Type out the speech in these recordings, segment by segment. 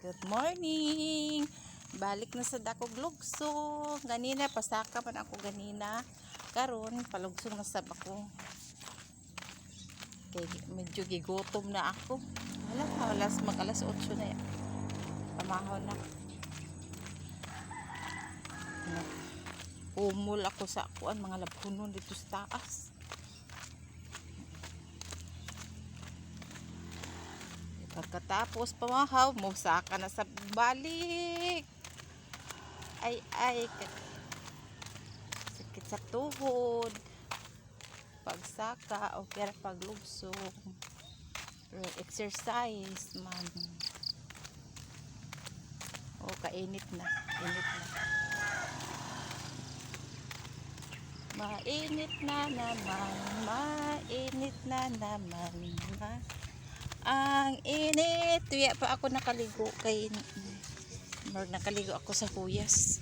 Good morning! Balik na sa dako lugsong. Ganina, pasaka man ako ganina. Karon palugsong na sab ako. Kay medyo gigutom na ako. Wala na, alas mag alas 8 na yan. Pamahon na. Umul ako sa kuan mga labhunon dito sa taas. Pagkatapos pamahaw, musaka na sa balik. Ay, ay, sakit sa tuhod. Pagsaka, o kaya paglugsong. Pero exercise man. O, kainit na. Init na. Mainit na naman, mainit na naman. Ma ang init. Tuya pa ako nakaligo kay Mar nakaligo ako sa huyas.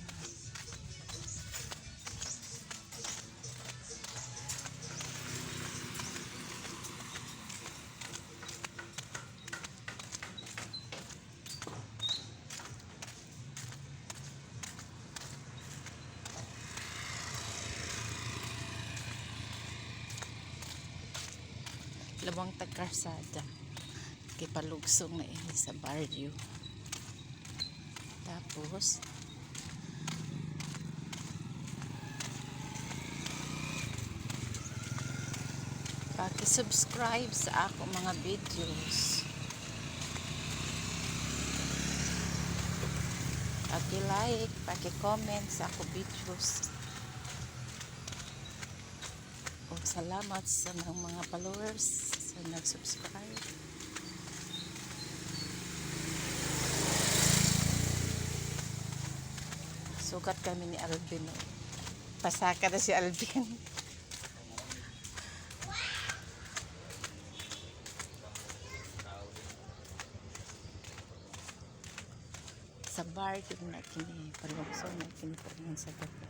Labang tagkarsada. Kay palugsong na ini sa barrio. Tapos, paki-subscribe sa ako mga videos. Paki-like, paki-comment sa ako videos. O salamat sa mga followers sa nag-subscribe. Sugat kami ni Alvin. Pasaka na si Alvin. sa bar kini na kini palugso na kini pa rin sa gabi.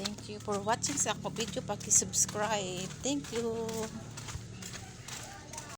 Thank you for watching sa ako video. Paki-subscribe. Thank you.